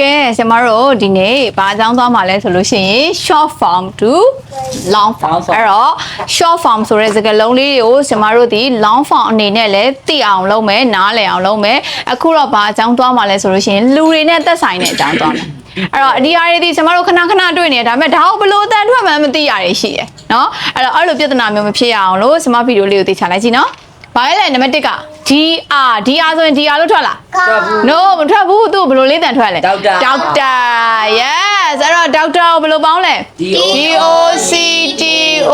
ကဲကျမတို့ဒီနေ့ဘာအကြောင်းသွားမှာလဲဆိုလို့ရှိရင် short form to long form အဲ့တော့ short form ဆိုတဲ့စကားလုံးလေးတွေကိုကျမတို့ဒီ long form အနေနဲ့လည်းသိအောင်လုပ်မယ်နားလည်အောင်လုပ်မယ်အခုတော့ဘာအကြောင်းသွားမှာလဲဆိုလို့ရှိရင်လူတွေနဲ့သက်ဆိုင်တဲ့အကြောင်းသွားမှာအဲ့တော့ဒီအရေးဒီကျမတို့ခဏခဏတွေ့နေတယ်ဒါပေမဲ့ဒါကိုဘလို့အတန်ထွက်မှမသိရရရှိရယ်နော်အဲ့တော့အဲ့လိုပြဿနာမျိုးမဖြစ်ရအောင်လို့ကျမဗီဒီယိုလေးကိုသိချလိုက်ကြည့်နော်ဘာလဲနံပါတ်1က DR DR ဆိုရင် DR လို့ထွက်လား ထွက်ဘူး no မထွက်ဘူးသူဘယ်လိုလေးတန်ထွက်လဲ ဒေါက်တာ ဒေါက်တာ yes အဲ့တော့ဒေါက်တာကိုဘယ်လိုပေါင်းလဲ D O C T O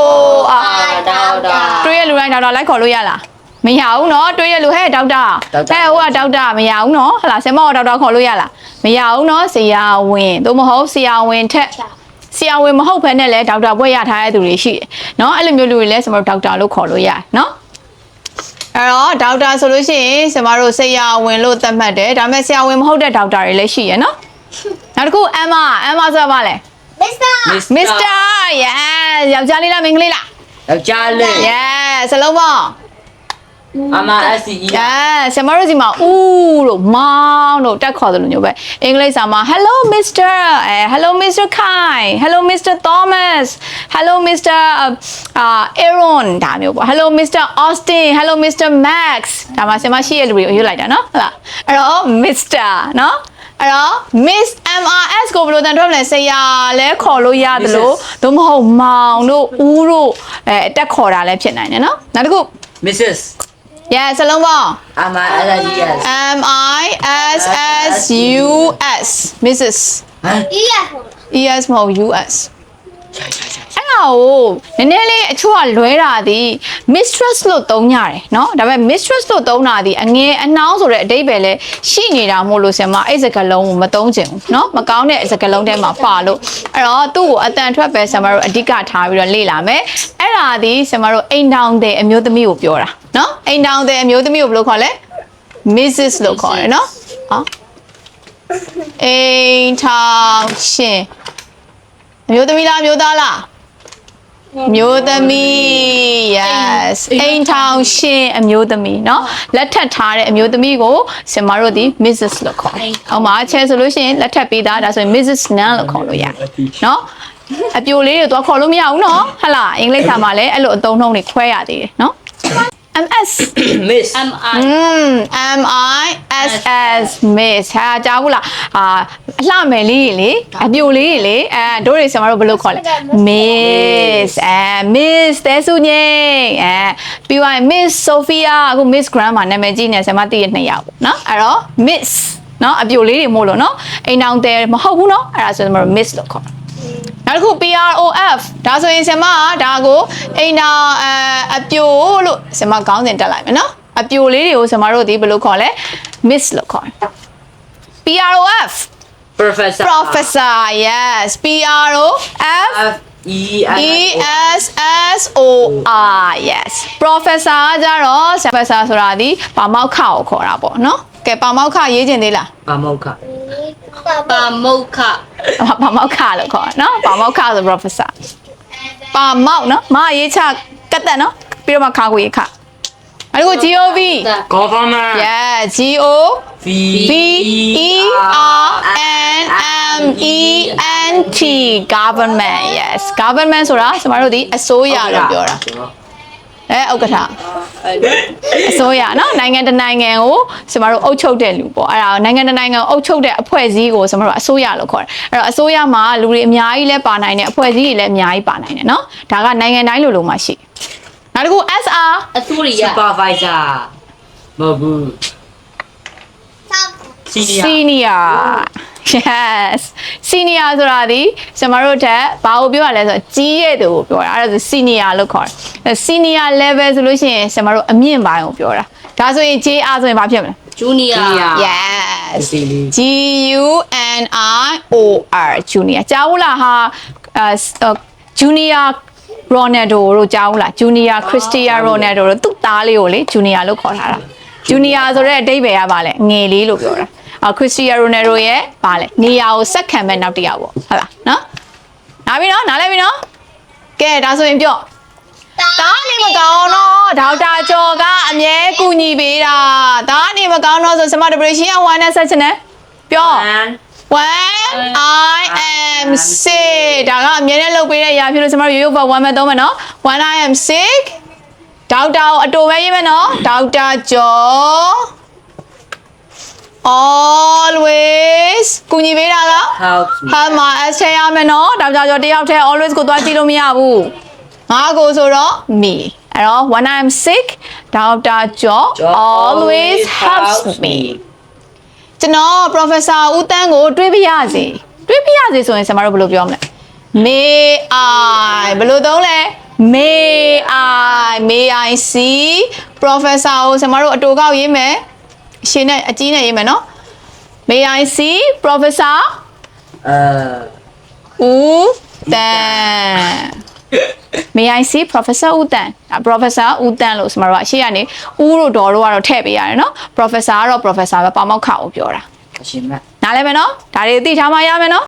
R ဒေါက်တာ တွေးရလူတိုင်းဒေါက်တာလိုက်ခေါ်လို့ရလားမရဘူးเนาะတွေးရလူဟဲ့ဒေါက်တာ ဒေါက်တာ ဟဲ့ဟိုကဒေါက်တာမရဘူးเนาะဟလာဆရာမကဒေါက်တာခေါ်လို့ရလားမရဘူးเนาะဆရာဝန်သို့မဟုတ်ဆရာဝန်ထက်ဆရာဝန်မဟုတ်ဘဲနဲ့လည်းဒေါက်တာဘွဲ့ရထားတဲ့သူတွေရှိတယ်เนาะအဲ့လိုမျိုးလူတွေလည်းကျွန်တော်တို့ဒေါက်တာလို့ခေါ်လို့ရတယ်เนาะ အဲ့တော့ဒေါက်တာဆိုလို့ရှိရင်ကျမတို့ဆရာဝန်လို့သတ်မှတ်တယ်ဒါပေမဲ့ဆရာဝန်မဟုတ်တဲ့ဒေါက်တာတွေလည်းရှိရယ်နော်နောက်တစ်ခုအမ်မာအမ်မာဆိုတာဘာလဲ Mister. မစ္စတာ yes ယောက်ျားလေးလားမိန်းကလေးလား ယောက်ျားလေး yes စလုံးပေါင်း အမ SCE yes ဆရာမတို့ဒီမှာဦးလို့မောင်းလို့တက်ခေါ်တယ်လို့မျိုးပဲအင်္ဂလိပ်စာမှာ hello mister အဲ hello mr kai hello mr thomas hello mr အာ aaron ဒါမျိုးပေါ့ hello mr austin hello mr max ဒါမှဆရာမရှိရဲ့လူတွေကိုရွတ်လိုက်တာနော်ဟုတ်လားအဲ့တော့ mr နော်အဲ့တော့ miss mrs ကိုဘယ်လိုတန်ထွက်မလဲဆရာလဲခေါ်လို့ရတယ်လို့သို့မဟုတ်မောင်တို့ဦးတို့အဲတက်ခေါ်တာလည်းဖြစ်နိုင်တယ်နော်နောက်တစ်ခု Mrs. yes စလုံးပေါင်းအမ SCS M I S S U S Mrs ဟမ် Yes. E S မဟုတ် U S အဲ့ဒါ ကိုနည်းနည်းလေးအချို့ကလွဲတာဒီ mistress လို့သုံးကြတယ်เนาะဒါပေမဲ့ mistress လို့သုံးတာဒီအငယ်အနှောင်းဆိုတဲ့အတိတ်ပဲလဲရှိနေတာမို့လို့ဆင်မအဲ့စကလုံးကိုမသုံးချင်ဘူးเนาะမကောင်းတဲ့စကလုံးထဲမှာပါလို့အဲ့တော့သူ့ကိုအတန်ထွက်ပဲဆင်မတို့အဓိကထားပြီးတော့လေ့လာမယ်အဲ့ဒါဒီဆင်မတို့အိမ်တောင်တဲ့အမျိုးသမီးကိုပြောတာเนาะအိမ်တောင်တဲ့အမျိုးသမီးကိုဘယ်လိုခေါ်လဲ Mrs လို့ခေါ်တယ်เนาะဟောအိမ်ထောင်ရှင်အမျိုးသမီးလားအမျိုးသားလားအ မျိုးသမီး yes အိမ်ထောင်ရှင်အမျိုးသမီးเนาะလက်ထပ်ထားတဲ့အမျိုးသမီးကိုဆင်မတို့ဒီ Mrs လို့ခေါ်တယ်။ဟောမှာချဲဆိုလို့ရှိရင်လက်ထပ်ပေးတာဒါဆိုရင် Mrs. Nan လို့ခေါ်လို့ရတယ်เนาะအပြိုလေးတွေတော့ခေါ်လို့မရဘူးเนาะဟဟလားအင်္ဂလိပ်စာမှာလည်းအဲ့လိုအသုံးနှုန်းတွေခွဲရသေးတယ်เนาะ MS Miss M I. อืม M I S S miss ဟာကြားဘူးလားဟာအလှမယ်လေးတွေလေအပြိုလေးတွေလေအဲတို့တွေဆရာမတို့ဘယ်လိုခေါ်လဲ miss အဲ miss တဲစုငိမ့်အဲပြီးသွားရင် miss sophia အခု miss grandma နာမည်ကြီးနေဆရာမသိရနှစ်ယောက်ပေါ့နော်အဲ့တော့ miss နော်အပြိုလေးတွေမို့လို့နော်အိမ်အောင်တဲမဟုတ်ဘူးနော်အဲ့ဒါဆိုရင်ကျွန်တော်တို့ miss လို့ခေါ်တယ် နောက်တစ်ခု PROF ဒါဆိုရင်ဆင်မကဒါကိုအိမ်နာအအပြိုလို့ဆင်မခေါင်းစဉ်တက်လိုက်မယ်နော်အပြိုလေးတွေကိုဆင်မတို့ဒီဘယ်လိုခေါ်လဲ miss လို့ခေါ်တယ် PROF Professor professor yes PROF F E E S S O R yes professor ကကြတော့ professor ဆိုတာဒီပါမောက်ခကိုခေါ်တာပေါ့နော်ကဲပါမောက်ခရေးချင်သေးလားပါမောက္ခ Pa mocha. ပါမောက်ခလို့ခေါ်တာနော်ပါမောက်ခဆို professor ပါမောက်နော်မရေးချကတ်တက်နော်ပြီးတော့မှခါကိုရေးခအဲ့ဒါကို GOV Governor yeah G O V V E R N M E N T government yes government ဆိုတာကျမတို့ဒီအစိုးရလို့ပြောတာအဲဥက္ကဋ္ဌ အစိုးရနော်နိုင်ငံတနိုင်ငံကိုကျမတို့အုပ်ချုပ်တဲ့လူပေါ့အဲ့ဒါနိုင်ငံတနိုင်ငံကိုအုပ်ချုပ်တဲ့အဖွဲ့အစည်းကိုကျမတို့အစိုးရလို့ခေါ်တယ်အဲ့တော့အစိုးရမှာလူတွေအများကြီးလဲပါနိုင်တယ်အဖွဲ့အစည်းတွေလည်းအများကြီးပါနိုင်တယ်နော်ဒါကနိုင်ငံတိုင်းလိုလိုမှရှိနောက်တစ်ခု SR အသူရိယ supervisor မဟုတ်ဘူး senior senior yes senior ဆိုတာဒီကျမတို့တက်ဘာကိုပြောရလဲဆိုတော့ကြီးရဲ့သူကိုပြောတာအဲ့ဒါဆို senior လို့ခေါ်တယ် senior level ဆိုလို့ရှိရင်ကျမတို့အမြင့်ပိုင်းကိုပြောတာဒါဆိုရင် JR ဆိုရင်ဘာဖြစ်မလဲ Junior. Junior yes ဒီလေး G U N I O R junior ကြားဘူးလားဟာအဲ junior Ronaldo တို့ကြားဘူးလား junior Cristiano Ronaldo တို့သူ့သားလေးကိုလေ junior လို့ခေါ်ထားတာ junior ဆိုတဲ့အဓိပ္ပာယ်ကပါလေငယ်လေးလို့ပြောတာအာ Cristiano Ronaldo ရဲ့ပါလေနေရာကိုစက်ခံမဲ့နောက်တစ်ယောက်ပေါ့ဟုတ်လားနော်နားပြီနော်နားလဲပြီနော်ကဲဒါဆိုရင်ပြော ဒါနေမကောင်းတော့ဒေါက်တာကျော်ကအမြဲကူညီပေးတာဒါနေမကောင်းတော့ဆိုစမတပရရှင်က1နဲ့ဆက်ချင်တယ်ပြော and 1 sick ဒါကအမြဲတမ်းလုပ်ပေးတဲ့အရာဖြစ်လို့ကျမတို့ရိုးရိုးပေါ်1မဲ့3မဲ့နော် when I am sick ဒေါက်တာကိုအတူပဲရေးမယ်နော်ဒေါက်တာကျော် always ကူညီပေးတာက helps me ဟာမှာ S ထဲရမယ်နော်ဒေါက်တာကျော်တယောက်တည်း always ကိုသွားကြည့်လို့မရဘူး ငါကိုဆိုတော့ me အဲ့တော့ when I'm sick ဒေါက်တာကျော် always helps me ကျွန်တော် professor ဦးတန်းကို တွေးပြရစီတွေးပြရစီဆိုရင်ဆရာမတို့ဘယ်လိုပြောမလဲ may i ဘယ်လိုသုံးလဲ may i may i see professor ကိုဆရာမတို့အတူကောက်ရေးမယ်အရှင်နဲ့အကြီးနဲ့ရေးမယ်နော် may i see professor 呃ဦးတန် may i see professor ဦးတန်ဒါ professor ဦးတန်လို့ဆရာမတို့ကအရှိကနေဦးတို့ဒေါ်တို့ကတော့ထည့်ပေးရတယ်နော် professor ကတော့ professor ပဲပါမောက္ခကိုပြောတာ行吧。နားလဲမယ်နော်ဒါတွေသိထားမှရမယ်နော်